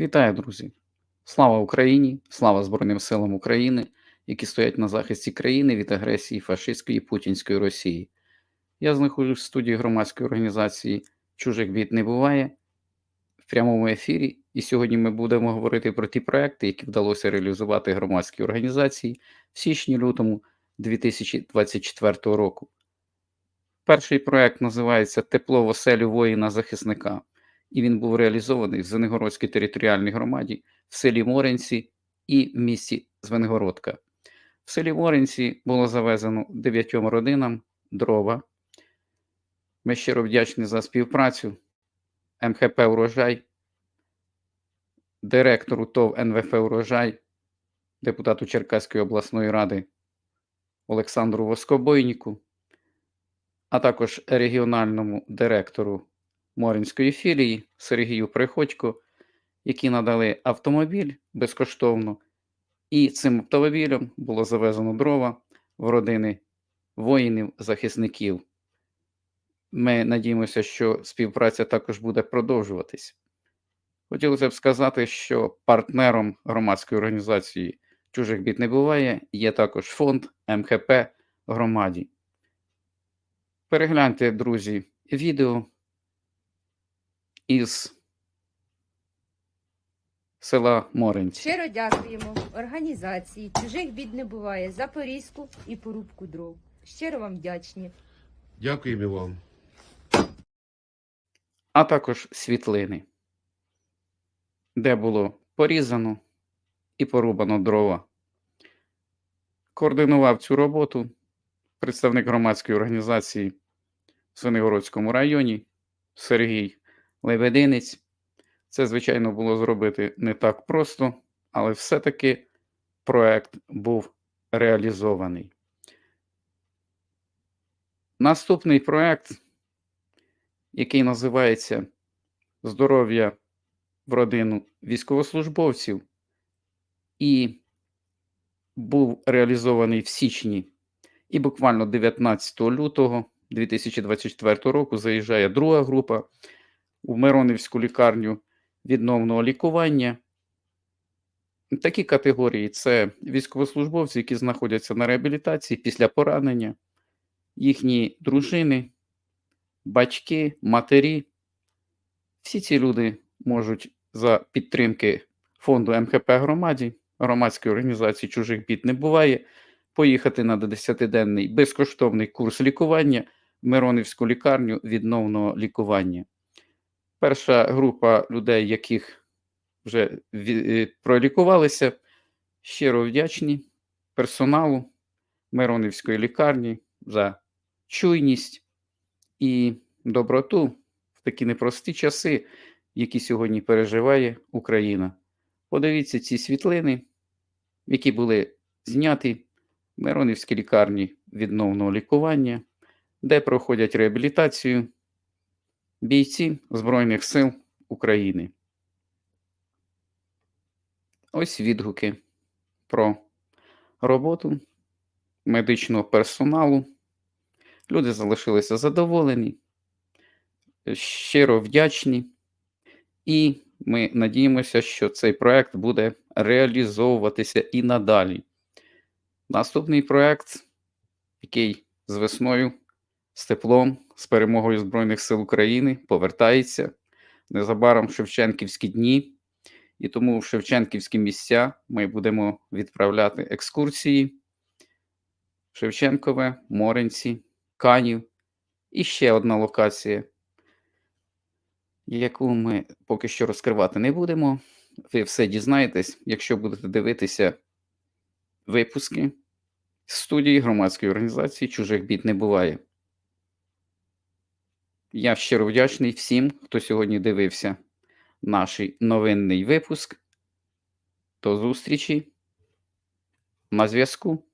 Вітаю, друзі! Слава Україні! Слава Збройним силам України, які стоять на захисті країни від агресії фашистської путінської Росії. Я знаходжусь в студії громадської організації Чужих бід не буває в прямому ефірі. І сьогодні ми будемо говорити про ті проекти, які вдалося реалізувати громадській організації в січні-лютому 2024 року. Перший проект називається Тепло в оселю воїна-захисника і він був реалізований в Звенигородській територіальній громаді в селі Моринці і в місті Звенигородка. В селі Моринці було завезено дев'ятьом родинам дрова. Ми щиро вдячні за співпрацю МХП Урожай, директору ТОВ НВФ Урожай, депутату Черкаської обласної ради Олександру Воскобойніку, а також регіональному директору Моринської філії Сергію Приходько, які надали автомобіль безкоштовно, і цим автомобілем було завезено дрова в родини воїнів-захисників. Ми надіємося, що співпраця також буде продовжуватись. Хотілося б сказати, що партнером громадської організації Чужих бід не буває є також фонд МХП громаді. Перегляньте, друзі, відео із села Моринці. Щиро дякуємо організації чужих бід не буває за порізку і порубку дров. Щиро вам вдячні. Дякуємо вам. а також світлини, де було порізано і порубано дрова. Координував цю роботу представник громадської організації в Свинигородському районі Сергій Лебединець. Це, звичайно, було зробити не так просто, але все-таки проект був реалізований. Наступний проект, який називається Здоров'я в родину військовослужбовців, і був реалізований в січні, і буквально 19 лютого 2024 року заїжджає друга група у Миронівську лікарню відновного лікування. Такі категорії це військовослужбовці, які знаходяться на реабілітації після поранення, їхні дружини, батьки, матері. Всі ці люди можуть за підтримки фонду МХП громаді, громадської організації чужих бід не буває, поїхати на 10-денний безкоштовний курс лікування в Миронівську лікарню відновного лікування. Перша група людей, яких вже е, пролікувалися, щиро вдячні персоналу Миронівської лікарні за чуйність і доброту в такі непрості часи, які сьогодні переживає Україна. Подивіться ці світлини, які були зняті в Миронівській лікарні відновного лікування, де проходять реабілітацію бійці Збройних сил України. Ось відгуки про роботу медичного персоналу. Люди залишилися задоволені, щиро вдячні, і ми надіємося, що цей проект буде реалізовуватися і надалі. Наступний проект, який з весною, з теплом, з перемогою Збройних сил України повертається незабаром Шевченківські дні. І тому в Шевченківські місця ми будемо відправляти екскурсії Шевченкове, Моринці, Канів і ще одна локація, яку ми поки що розкривати не будемо. Ви все дізнаєтесь, якщо будете дивитися випуски студії громадської організації Чужих бід не буває. Я щиро вдячний всім, хто сьогодні дивився наш новинний випуск. До зустрічі на зв'язку.